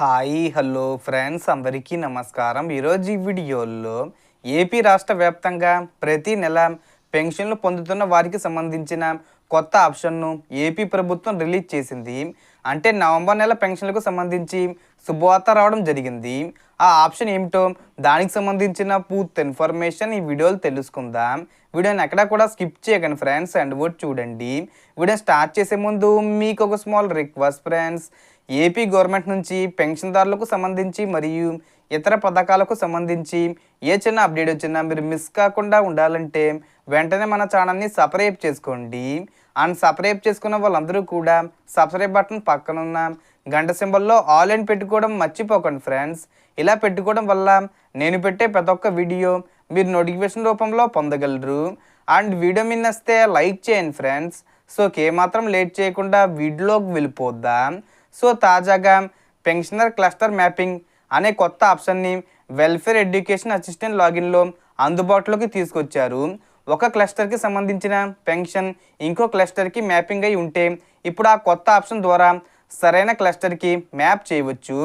Hi hello friends అందరికీ నమస్కారం. ఈరోజు ఈ వీడియోలో ఏపీ రాష్ట్ర వ్యాప్తంగా ప్రతి నెల పెన్షన్లు పొందుతున్న వారికి సంబంధించిన కొత్త ఆప్షన్ను ఏపీ ప్రభుత్వం రిలీజ్ చేసింది. అంటే నవంబర్ నెల పెన్షన్లకు సంబంధించి శుభవార్త రావడం జరిగింది. ఆ ఆప్షన్ ఏమిటో దానికి సంబంధించిన పూర్తి ఇన్ఫర్మేషన్ ఈ వీడియోలో తెలుసుకుందాం. వీడియోని ఎక్కడా కూడా స్కిప్ చేయకండి ఫ్రెండ్స్ అండ్ వర్డ్ చూడండి. వీడియో స్టార్ట్ చేసే ముందు మీకు ఒక small request friends AP government నుంచి పెన్షన్దారులకు సంబంధించి మరియు ఇతర పథకాలకు సంబంధించి ఏ చిన్న అప్డేట్ వచ్చినా మీరు మిస్ కాకుండా ఉండాలంటే వెంటనే మన ఛానల్ని సబ్స్క్రైబ్ చేసుకోండి. అండ్ సబ్స్క్రైబ్ చేసుకున్న వాళ్ళందరూ కూడా సబ్స్క్రైబ్ బటన్ పక్కన ఉన్న గంట సింబల్లో ఆల్ అండ్ పెట్టుకోవడం మర్చిపోకండి ఫ్రెండ్స్. ఇలా పెట్టుకోవడం వల్ల నేను పెట్టే ప్రతి ఒక్క వీడియో మీరు నోటిఫికేషన్ రూపంలో పొందగలరు. అండ్ వీడియో మీద వస్తే లైక్ చేయండి ఫ్రెండ్స్. సో ఏమాత్రం లేట్ చేయకుండా వీడియోలోకి వెళ్ళిపోద్దాం సో తాజాగా పెన్షనర్ క్లస్టర్ మ్యాపింగ్ అనే కొత్త ఆప్షన్ని వెల్ఫేర్ ఎడ్యుకేషన్ అసిస్టెంట్ లాగిన్లో అందుబాటులోకి తీసుకొచ్చారు. ఒక క్లస్టర్కి సంబంధించిన పెన్షన్ ఇంకో క్లస్టర్కి మ్యాపింగ్ అయి ఉంటే ఇప్పుడు ఆ కొత్త ఆప్షన్ ద్వారా సరైన క్లస్టర్కి మ్యాప్ చేయవచ్చు.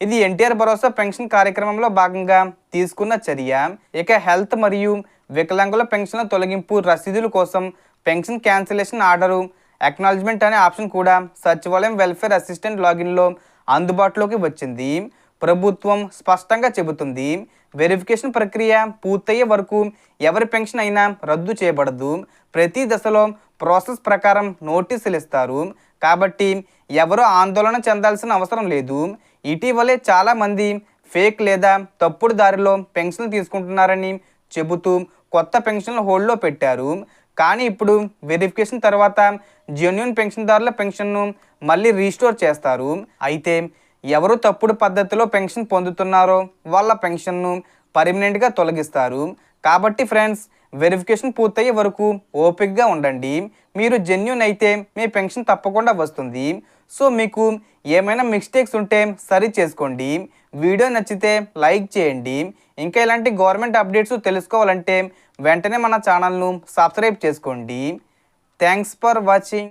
ఇది ఎన్టీఆర్ భరోసా పెన్షన్ కార్యక్రమంలో భాగంగా తీసుకున్న చర్య. ఇక హెల్త్ మరియు వికలాంగుల పెన్షన్ల తొలగింపు రసీదుల కోసం పెన్షన్ క్యాన్సిలేషన్ ఆర్డరు అక్నాలజ్మెంట్ అనే ఆప్షన్ కూడా సచివాలయం వెల్ఫేర్ అసిస్టెంట్ లాగిన్లో అందుబాటులోకి వచ్చింది. ప్రభుత్వం స్పష్టంగా చెబుతుంది వెరిఫికేషన్ ప్రక్రియ పూర్తయ్యే వరకు ఎవరి పెన్షన్ అయినా రద్దు చేయబడదు. ప్రతి దశలో ప్రాసెస్ ప్రకారం నోటీసులు ఇస్తారు. కాబట్టి ఎవరు ఆందోళన చెందాల్సిన అవసరం లేదు. ఇటీవలే చాలామంది ఫేక్ లేదా తప్పుడు దారిలో పెన్షన్లు తీసుకుంటున్నారని చెబుతూ కొత్త పెన్షన్లు హోల్డ్లో పెట్టారు. కానీ ఇప్పుడు వెరిఫికేషన్ తర్వాత జెన్యున్ పెన్షన్దారుల పెన్షన్ను మళ్ళీ రీస్టోర్ చేస్తారు. అయితే ఎవరు తప్పుడు పద్ధతిలో పెన్షన్ పొందుతున్నారో వాళ్ళ పెన్షన్ను పర్మనెంట్గా తొలగిస్తారు. కాబట్టి ఫ్రెండ్స్ వెరిఫికేషన్ పూర్తయ్యే వరకు ఓపిక్గా ఉండండి. మీరు జెన్యున్ అయితే మీ పెన్షన్ తప్పకుండా వస్తుంది. సో మీకు ఏమైనా మిస్టేక్స్ ఉంటే సరి చేసుకోండి. వీడియో నచ్చితే లైక్ చేయండి. ఇంకా ఇలాంటి గవర్నమెంట్ అప్డేట్స్ తెలుసుకోవాలంటే వెంటనే మన ఛానల్ను సబ్స్క్రైబ్ చేసుకోండి. Thanks for watching.